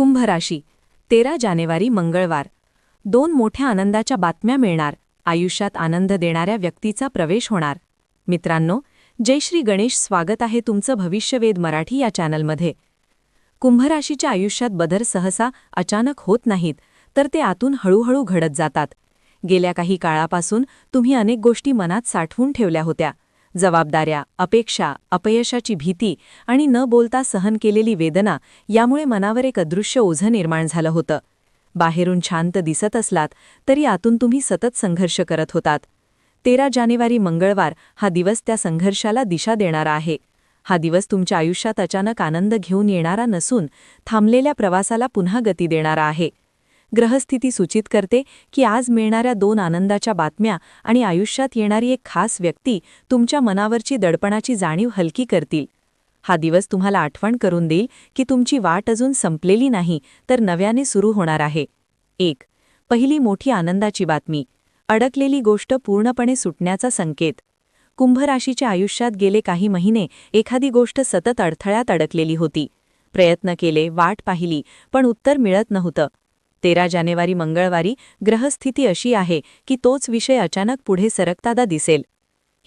कुंभ राशी तेरा जानेवारी मंगळवार. दोन मोठ्या आनंदाच्या बातम्या मिळणार आयुष्यात आनंद देणाऱ्या व्यक्तीचा प्रवेश होणार. मित्रांनो जय श्री गणेश स्वागत आहे तुमचं भविष्यवेध मराठी या चॅनलमध्ये. कुंभराशीच्या आयुष्यात बदर सहसा अचानक होत नाहीत तर ते आतून हळूहळू घडत जातात. गेल्या काही काळापासून तुम्ही अनेक गोष्टी मनात साठवून ठेवल्या होत्या. जबाबदाऱ्या अपेक्षा अपयशाची भीती आणि न बोलता सहन केलेली वेदना यामुळे मनावर एक अदृश्य ओझं निर्माण झालं होतं. बाहेरून शांत दिसत असलात तरी आतून तुम्ही सतत संघर्ष करत होतात. तेरा जानेवारी मंगळवार हा दिवस त्या संघर्षाला दिशा देणारा आहे. हा दिवस तुमच्या आयुष्यात अचानक आनंद घेऊन येणारा नसून थांबलेल्या प्रवासाला पुन्हा गती देणारा आहे. ग्रहस्थिती सूचित करते की आज मिळणाऱ्या दोन आनंदाच्या बातम्या आणि आयुष्यात येणारी एक खास व्यक्ती तुमच्या मनावरची दडपणाची जाणीव हलकी करतील. हा दिवस तुम्हाला आठवण करून देईल की तुमची वाट अजून संपलेली नाही तर नव्याने सुरू होणार आहे. एक पहिली मोठी आनंदाची बातमी. अडकलेली गोष्ट पूर्णपणे सुटण्याचा संकेत. कुंभ राशीच्या आयुष्यात गेले काही महिने एखादी गोष्ट सतत अडथळ्यात अडकलेली होती. प्रयत्न केले वाट पाहिली पण उत्तर मिळत नव्हतं. तेरा जानेवारी मंगळवारी ग्रहस्थिती अशी आहे की तोच विषय अचानक पुढे सरकताना दिसेल.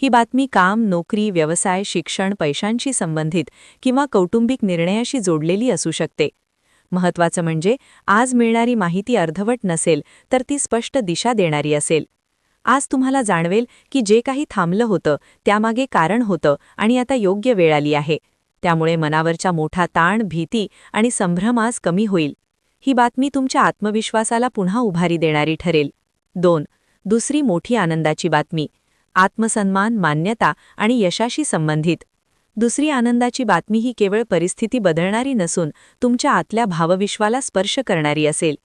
ही बातमी काम नोकरी व्यवसाय शिक्षण पैशांशी संबंधित किंवा कौटुंबिक निर्णयाशी जोडलेली असू शकते. महत्वाचं म्हणजे आज मिळणारी माहिती अर्धवट नसेल तर ती स्पष्ट दिशा देणारी असेल. आज तुम्हाला जाणवेल की जे काही थांबलं होतं त्यामागे कारण होतं आणि आता योग्य वेळ आली आहे. त्यामुळे मनावरचा मोठा ताण भीती आणि संभ्रम आज कमी होईल. ही बातमी तुमच्या आत्मविश्वासाला पुन्हा उभारी देणारी ठरेल. दोन दुसरी मोठी आनंदाची बातमी. आत्मसन्मान मान्यता आणि यशाशी संबंधित. दुसरी आनंदाची बातमी ही केवळ परिस्थिती बदलणारी नसून तुमच्या आतल्या भावविश्वाला स्पर्श करणारी असेल.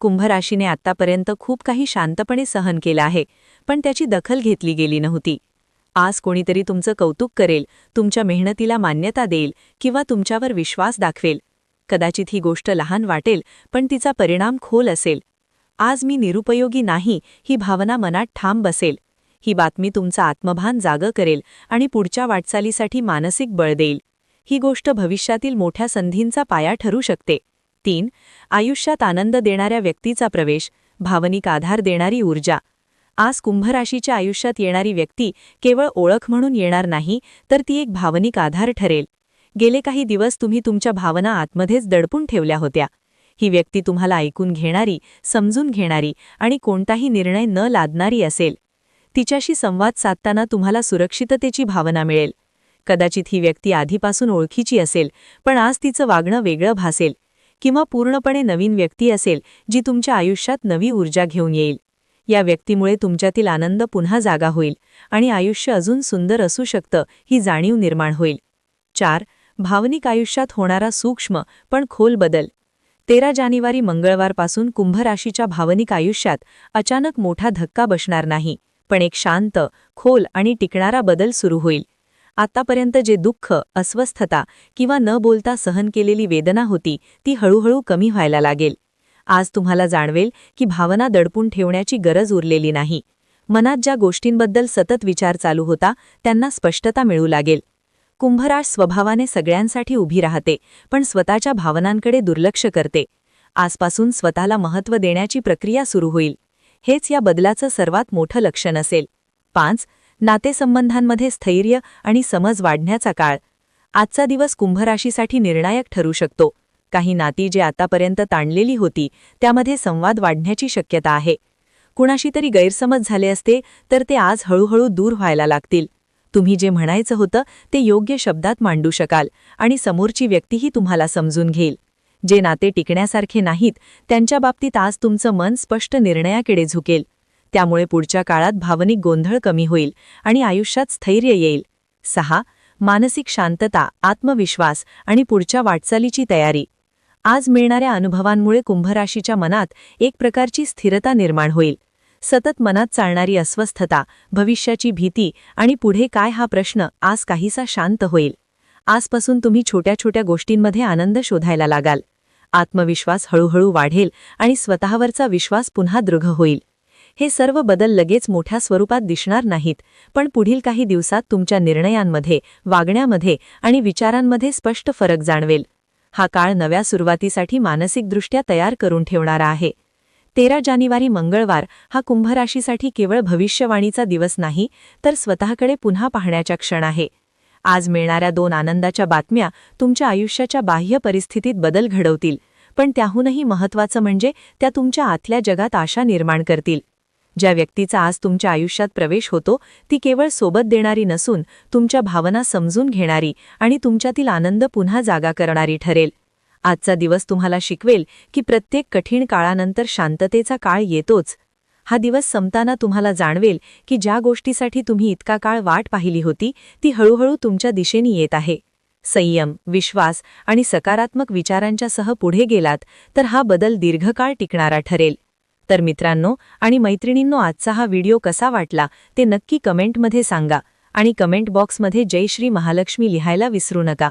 कुंभराशीने आत्तापर्यंत खूप काही शांतपणे सहन केलं आहे पण त्याची दखल घेतली गेली नव्हती. आज कोणीतरी तुमचं कौतुक करेल तुमच्या मेहनतीला मान्यता देईल किंवा तुमच्यावर विश्वास दाखवेल. कदाचित ही गोष्ट लहान वाटेल पण तिचा परिणाम खोल असेल. आज मी निरुपयोगी नाही ही भावना मनात ठाम बसेल. ही बातमी तुमचा आत्मभान जागं करेल आणि पुढच्या वाटचालीसाठी मानसिक बळ देईल. ही गोष्ट भविष्यातील मोठ्या संधींचा पाया ठरू शकते. तीन आयुष्यात आनंद देणाऱ्या व्यक्तीचा प्रवेश भावनिक आधार देणारी ऊर्जा. आज कुंभराशीच्या आयुष्यात येणारी व्यक्ती केवळ ओळख म्हणून येणार नाही तर ती एक भावनिक आधार ठरेल. गेले काही दिवस तुम्ही तुमच्या भावना आतमध्येच दडपून ठेवल्या होत्या. ही व्यक्ती तुम्हाला ऐकून घेणारी समजून घेणारी आणि कोणताही निर्णय न लादणारी असेल. तिच्याशी संवाद साधताना तुम्हाला सुरक्षिततेची भावना मिळेल. कदाचित ही व्यक्ती आधीपासून ओळखीची असेल पण आज तिचं वागणं वेगळं भासेल किंवा पूर्णपणे नवीन व्यक्ती असेल जी तुमच्या आयुष्यात नवी ऊर्जा घेऊन येईल. या व्यक्तीमुळे तुमच्यातील आनंद पुन्हा जागा होईल आणि आयुष्य अजून सुंदर असू शकतं ही जाणीव निर्माण होईल. चार भावनिक आयुष्यात होणारा सूक्ष्म पण खोल बदल. तेरा जानेवारी मंगळवारपासून कुंभराशीच्या भावनिक आयुष्यात अचानक मोठा धक्का बसणार नाही पण एक शांत खोल आणि टिकणारा बदल सुरू होईल. आतापर्यंत जे दुःख अस्वस्थता किंवा न बोलता सहन केलेली वेदना होती ती हळूहळू कमी व्हायला लागेल. आज तुम्हाला जाणवेल की भावना दडपून ठेवण्याची गरज उरलेली नाही. मनात ज्या गोष्टींबद्दल सतत विचार चालू होता त्यांना स्पष्टता मिळू लागेल. कुंभराश स्वभावाने सगळ्यांसाठी उभी राहते पण स्वतःच्या भावनांकडे दुर्लक्ष करते. आजपासून स्वतःला महत्त्व देण्याची प्रक्रिया सुरू होईल. हेच या बदलाचं सर्वात मोठं लक्षण असेल. पाच नातेसंबंधांमध्ये स्थैर्य आणि समज वाढण्याचा काळ. आजचा दिवस कुंभराशीसाठी निर्णायक ठरू शकतो. काही नाती जे आतापर्यंत ताणलेली होती त्यामध्ये संवाद वाढण्याची शक्यता आहे. कुणाशी तरी गैरसमज झाले असते तर ते आज हळूहळू दूर व्हायला लागतील. तुम्ही जे म्हणायचं होतं ते योग्य शब्दात मांडू शकाल आणि समोरची व्यक्तीही तुम्हाला समजून घेईल. जे नाते टिकण्यासारखे नाहीत त्यांच्या बाबतीत आज तुमचं मन स्पष्ट निर्णयाकडे झुकेल. त्यामुळे पुढच्या काळात भावनिक गोंधळ कमी होईल आणि आयुष्यात स्थैर्य येईल. सहा मानसिक शांतता आत्मविश्वास आणि पुढच्या वाटचालीची तयारी. आज मिळणाऱ्या अनुभवांमुळे कुंभराशीच्या मनात एक प्रकारची स्थिरता निर्माण होईल. सतत मनात चालणारी अस्वस्थता भविष्याची भीती आणि पुढे काय हा प्रश्न आज काहीसा शांत होईल. आजपासून तुम्ही छोट्या छोट्या गोष्टींमध्ये आनंद शोधायला लागाल. आत्मविश्वास हळूहळू वाढेल आणि स्वतःवरचा विश्वास पुन्हा दृढ होईल. हे सर्व बदल लगेच मोठ्या स्वरूपात दिसणार नाहीत पण पुढील काही दिवसात तुमच्या निर्णयांमध्ये वागण्यामध्ये आणि विचारांमध्ये स्पष्ट फरक जाणवेल. हा काळ नव्या सुरुवातीसाठी मानसिकदृष्ट्या तयार करून ठेवणारा आहे. तेरा जानेवारी मंगळवार हा कुंभराशीसाठी केवळ भविष्यवाणीचा दिवस नाही तर स्वतःकडे पुन्हा पाहण्याचा क्षण आहे. आज मिळणाऱ्या दोन आनंदाच्या बातम्या तुमच्या आयुष्याच्या बाह्य परिस्थितीत बदल घडवतील पण त्याहूनही महत्त्वाचं म्हणजे त्या तुमच्या आतल्या जगात आशा निर्माण करतील. ज्या व्यक्तीचा आज तुमच्या आयुष्यात प्रवेश होतो ती केवळ सोबत देणारी नसून तुमच्या भावना समजून घेणारी आणि तुमच्यातील आनंद पुन्हा जागा करणारी ठरेल. आजचा दिवस तुम्हाला शिकवेल की प्रत्येक कठीण काळानंतर शांततेचा काळ येतोच. हा दिवस संपताना तुम्हाला जाणवेल की ज्या गोष्टीसाठी तुम्ही इतका काळ वाट पाहिली होती ती हळूहळू तुमच्या दिशेने येत आहे. संयम विश्वास आणि सकारात्मक विचारांच्या सह पुढे गेलात तर हा बदल दीर्घकाळ टिकणारा ठरेल. तर मित्रांनो आणि मैत्रिणींनो आजचा हा व्हिडिओ कसा वाटला ते नक्की कमेंटमध्ये सांगा आणि कमेंट बॉक्समध्ये जय श्री महालक्ष्मी लिहायला विसरू नका.